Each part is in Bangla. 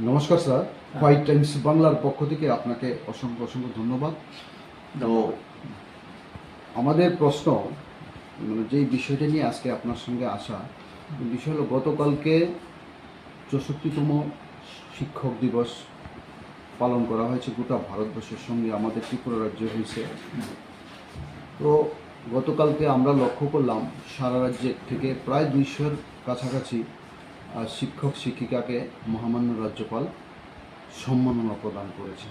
নমস্কার, স্যার। হোয়াইট টাইমস বাংলার পক্ষ থেকে আপনাকে অসংখ্য অসংখ্য ধন্যবাদ। তো, আমাদের প্রশ্ন মানে যেই বিষয়টা নিয়ে আজকে আপনার সঙ্গে আসা বিষয় হলো গতকালকে চৌষট্টিতম শিক্ষক দিবস পালন করা হয়েছে গোটা ভারতবর্ষের সঙ্গে, আমাদের ত্রিপুরা রাজ্য হয়েছে। তো, গতকালকে আমরা লক্ষ্য করলাম, সারা রাজ্যের থেকে প্রায় দুইশোর কাছাকাছি শিক্ষক শিক্ষিকাকে মহামান্য রাজ্যপাল সম্মাননা প্রদান করেছে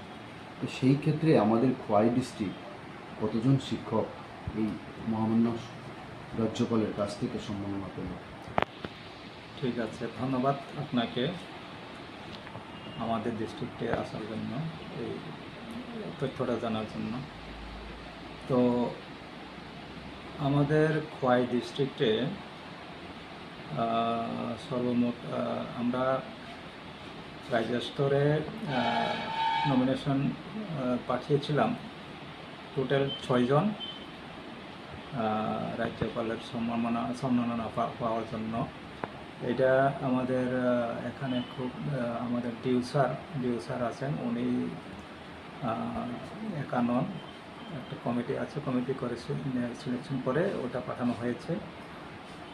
তো সেই ক্ষেত্রে আমাদের খোয়াই ডিস্ট্রিক্ট কতজন শিক্ষক এই মহামান্য রাজ্যপালের কাছ থেকে সম্মাননা পেল? ঠিক আছে, ধন্যবাদ আপনাকে। আমাদের ডিস্ট্রিক্টে আসার জন্য, এই তথ্যটা জানার জন্য। তো আমাদের খোয়াই ডিস্ট্রিক্টে সর্বমোট আমরা রাজ্য স্তরে নমিনেশন পাঠিয়েছিলাম। টোটাল ছয়জন রাজ্যপালের সম্মাননা সম্মাননা পাওয়ার জন্য। এটা আমাদের এখানে খুব আমাদের ডিউ স্যার ডিউ স্যার আছেন, উনি একান্ন একটা কমিটি আছে, কমিটি করে সিলেকশন করে ওটা পাঠানো হয়েছে।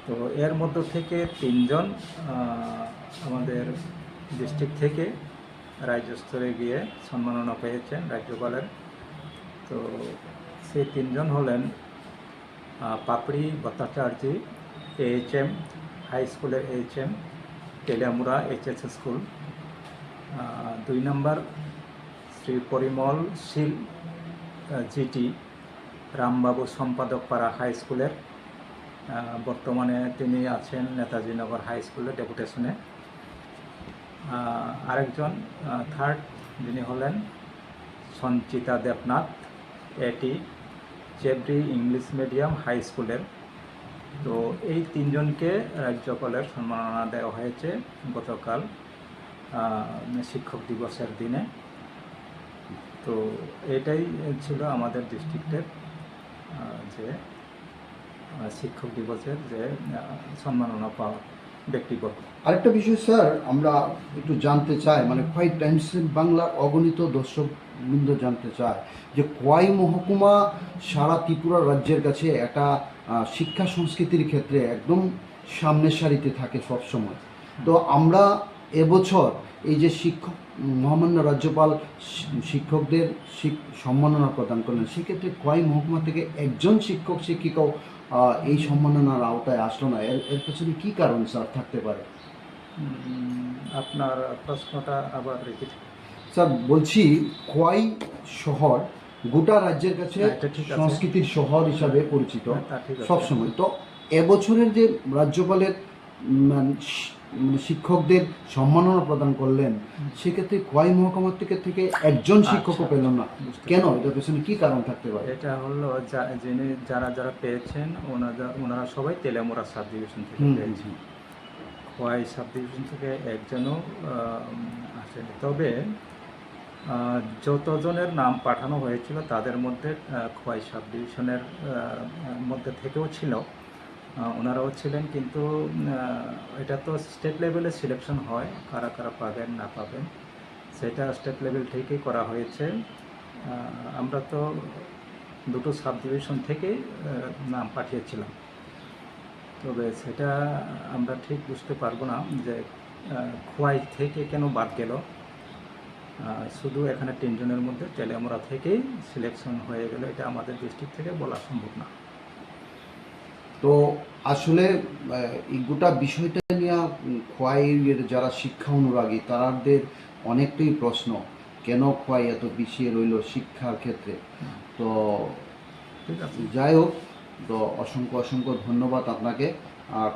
তো এর মধ্য থেকে তিনজন আমাদের ডিস্ট্রিক্ট থেকে রাজ্য স্তরে গিয়ে সম্মাননা পেয়েছেন রাজ্যপালের। তো সেই তিনজন হলেন Papri, Bhattacharya H M, high স্কুলের H M, Teliamura H S school. দুই নম্বর শ্রী পরিমল শীল জিটি, রামবাবু সম্পাদক পাড়া হাই স্কুলের। বর্তমানে তিনি আছেন নেতাজি নগর হাই স্কুলে ডেপুটেশনে। আরেকজন থার্ড যিনি হলেন সঞ্চিতা দেবনাথ, এটি চেবরি ইংলিশ মিডিয়াম হাই স্কুলের। তো এই তিনজনকে রাজ্যপালের সম্মাননা দেওয়া হয়েছে গতকাল শিক্ষক দিবসের দিনে। তো এটাই ছিল আমাদের ডিস্ট্রিক্টের যে শিক্ষক দিবসের যে সম্মাননা পাওয়া ব্যক্তিগত। আরেকটা বিষয়, স্যার, আমরা একটু জানতে চাই মানে হোয়াইট টাইমস বাংলার অগণিত দর্শক বৃন্দ জানতে চায় যে কোয়াই মহকুমা সারা ত্রিপুরা রাজ্যের কাছে একটা শিক্ষা সংস্কৃতির ক্ষেত্রে একদম সামনের সারিতে থাকে সবসময়। তো আমরা এবছর এই যে শিক্ষক মহামান্য রাজ্যপাল শিক্ষকদের সম্মাননা প্রদান করলেন সেক্ষেত্রে কোয়াই মহকুমা থেকে একজন শিক্ষক শিক্ষিকাও এই সম্মাননার আওতায় আসলো না। এর এর পেছনে কী কারণ স্যার থাকতে পারে? আপনার প্রশ্নটা আবার রিপিট স্যার বলছি খোয়াই শহর গোটা রাজ্যের কাছে হ্যাঁ। সংস্কৃতির শহর হিসাবে পরিচিত আছে। সবসময়। তো এবছরের যে রাজ্যপালের শিক্ষকদের সম্মাননা প্রদান করলেন। সেক্ষেত্রে খোয়াই মহকুমার থেকে থেকে একজন শিক্ষকও আচ্ছা, পেল না? কেন? এটার পেছনে কি কারণ থাকতে পারে? এটা হলো যিনি যারা যারা পেয়েছেন ওনারা ওনারা সবাই তেলেমোড়া সাব ডিভিশন থেকে পেয়েছেন। খোয়াই সাব ডিভিশন থেকে একজনও আসেনি। তবে যতজনের নাম পাঠানো হয়েছিল তাদের মধ্যে খোয়াই সাব ডিভিশনের মধ্যে থেকেও ছিল। ওনারাও ছিলেন, কিন্তু এটা তো স্টেট লেভেলে সিলেকশন হয়, কারা কারা পাবেন, না পাবেন। সেটা স্টেট লেভেল থেকেই করা হয়েছে। আমরা তো দুটো সাব ডিভিশন থেকেই নাম পাঠিয়েছিলাম। তবে সেটা আমরা ঠিক বুঝতে পারব না যে খোয়াই থেকে কেন বাদ গেল। শুধু এখানে তিনজনের মধ্যে তেলেমরা থেকেই সিলেকশন হয়ে গেল, এটা আমাদের ডিস্ট্রিক্ট থেকে বলা সম্ভব না। তো আসলে এই গোটা বিষয়টা নিয়ে খোয়াইয়ের যারা শিক্ষা অনুরাগী তাদের অনেকটাই প্রশ্ন কেন খোয়াই এত পিছিয়ে রইল শিক্ষার ক্ষেত্রে? তো ঠিক আছে। যাই হোক তো অসংখ্য অসংখ্য ধন্যবাদ আপনাকে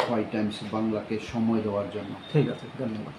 খোয়াই টাইমস বাংলাকে সময় দেওয়ার জন্য। ঠিক আছে ধন্যবাদ।